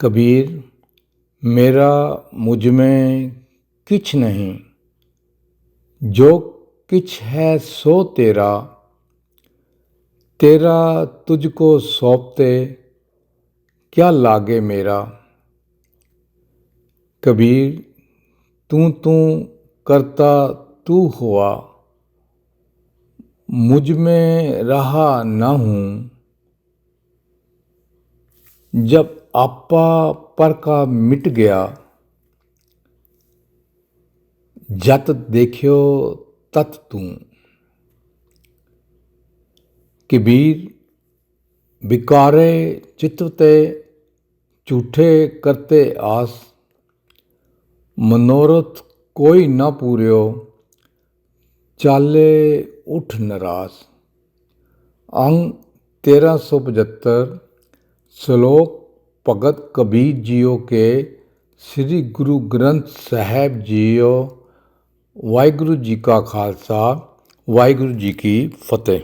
कबीर, मेरा मुझमें किछ नहीं। जो किछ है सो तेरा। तेरा तुझको सौंपते क्या लागे मेरा? कबीर, तू तू करता तू हुआ। मुझमें रहा न हूँ। जब आपा पर का मिट गया, जत देखियो तत तू। कबीर बिकारे चित्त झूठे करते आस। मनोरथ कोई न पूर्यो, चाले उठ नरास। अंग तेरह सौ पचहत्तर ਸ਼ਲੋਕ ਭਗਤ ਕਬੀਰ ਜੀਓ ਕੇ ਸ੍ਰੀ ਗੁਰੂ ਗ੍ਰੰਥ ਸਾਹਿਬ ਜੀਓ। ਵਾਹਿਗੁਰੂ ਜੀ ਕਾ ਖਾਲਸਾ, ਵਾਹਿਗੁਰੂ ਜੀ ਕੀ ਫਤਿਹ।